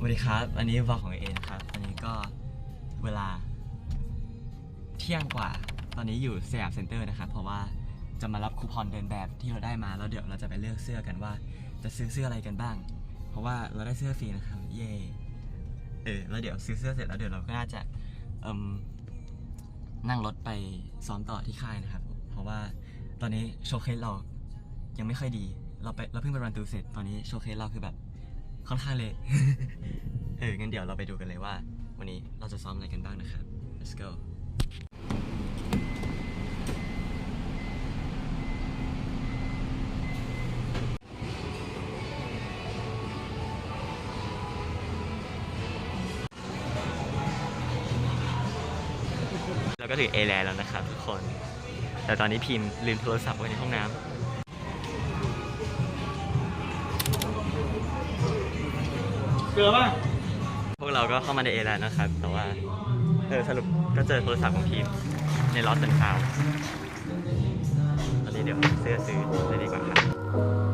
สวัสดีครับ อันนี้วอของเอนะครับ อันนี้ก็เวลาเที่ยงกว่า ตอนนี้อยู่สยามเซ็นเตอร์นะครับ เพราะว่าจะมารับคูปองเดินแบบที่เราได้มา แล้วเดี๋ยวเราจะไปเลือกเสื้อกันว่า จะซื้อเสื้ออะไรกันบ้าง เพราะว่าเราได้เสื้อฟรีนะครับ เย่เออ แล้วเดี๋ยวซื้อเสื้อเสร็จแล้วเดี๋ยวเราก็น่าจะเอิ่มนั่งรถไปซ้อมต่อที่ค่ายนะครับ เพราะว่าตอนนี้โชว์เคสเรายังไม่ค่อยดี เราไปเราเพิ่งไปรันตูเสร็จ ตอนนี้โชว์เคสเราคือแบบ ค่อนข้างเละ เออ งั้นเดี๋ยวเราไปดูกันเลยว่า วันนี้เราจะซ้อมอะไรกันบ้างนะครับ let's go แล้วก็ถึงเอแลนแล้วนะครับทุกคน แต่ตอนนี้พิมพ์ลืมโทรศัพท์ไว้ในห้องน้ำ เกลือป่ะพวกเราก็เข้ามาในเอแล้วนะครับ แต่ว่าเออสรุปก็เจอโทรศัพท์ของทีมในลอสเซนทาวตอนนี้เดี๋ยวเสื้อซื้อเลยดีกว่าครับ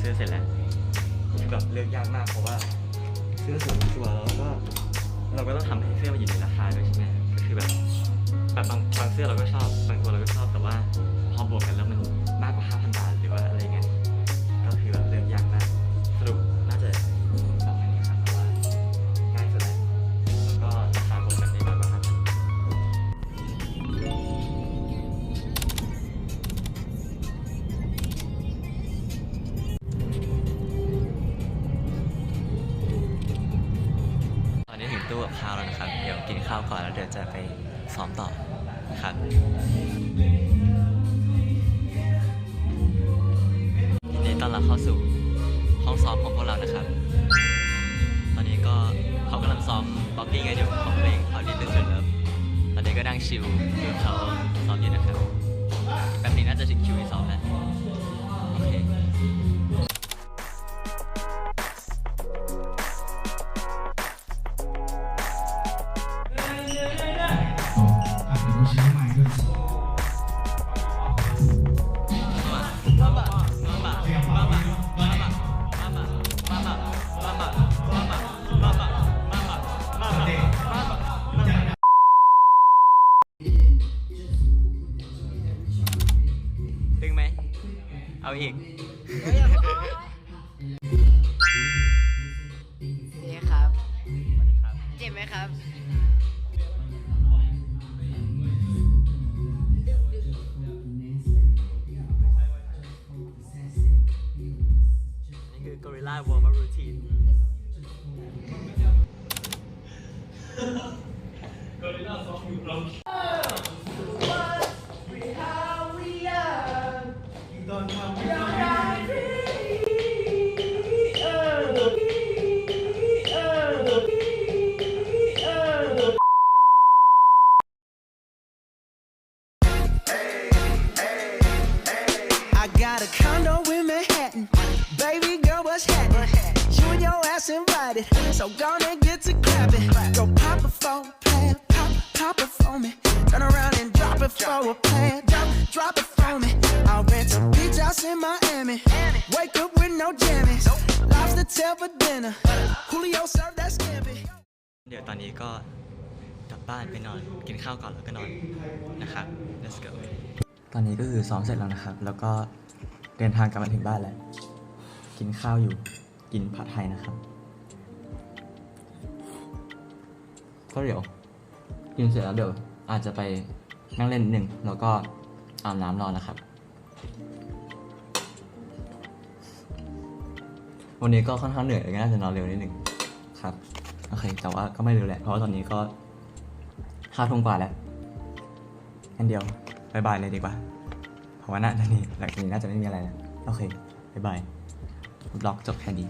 เลือกเสื้อเสร็จแล้วคือแบบเลือกยากมากเพราะว่าเสื้อสวยตัวแล้วก็เราก็ต้องทำให้เสื้อมันอยู่ในราคาด้วยใช่ไหมก็คือแบบแบบบางบางเสื้อเราก็ชอบ บางตัวเราก็ชอบแต่ว่าพอบวกกันแล้วมันมากกว่า5,000บาท แล้วนะครับ เดี๋ยวกินข้าวก่อนแล้วเดี๋ยวจะไปซ้อมต่อครับยินดีต้อนรับเข้าสู่ห้องซ้อมของพวกเรานะครับ ตอนนี้ก็เขากำลังซ้อมป๊อปปี้กันอยู่ของเพลงเขาดินเป็นสุดเลิฟตอนนี้ก็นั่งชิลดูเขาซ้อมอยู่นะครับแบบนี้น่าจะถึงคิวที่ซ้อมแล้ว เอาอีกนี่ครับสวัสดีครับ เจ็บไหมครับนี่คือ Gorilla Warm Up Routine ๆ I got a condo in Manhattan. Baby girl, what's happening? You and your ass invited, so gonna get to clapping. Go pop it for a plan, pop, pop it for me. Turn around and drop it for a plan, drop, drop it for me. I'll rent a beach house in Miami. Wake up with no jammies. Lobster tail for dinner. Julio served that scampi. เดี๋ยวตอนนี้ก็กลับบ้านไปนอนกินข้าวก่อนแล้วก็นอนนะครับ let's go ตอนนี้ก็คือซ้อมเสร็จแล้วนะครับ แล้วก็ เดินทางกลับมาถึงบ้านแล้ว กินข้าวอยู่ กินผัดไทยนะครับก็เดี๋ยวกินเสร็จแล้วเดี๋ยวอาจจะไปนั่งเล่นนิดหนึ่งแล้วก็อาบน้ำรอนนะครับ วันนี้ก็ค่อนข้างเหนื่อยเลยก็น่าจะนอนเร็วนิดหนึ่งครับโอเคแต่ว่าก็ไม่เร็วแหละเพราะว่าตอนนี้ก็ห้าทุ่มกว่าแล้วงั้นเดียวบายบายเลยดีกว่า เพราะว่าน่าจะนี่หลังจากนี้น่าจะไม่มีอะไรนะโอเคบายบายบล็อกจบแค่นี้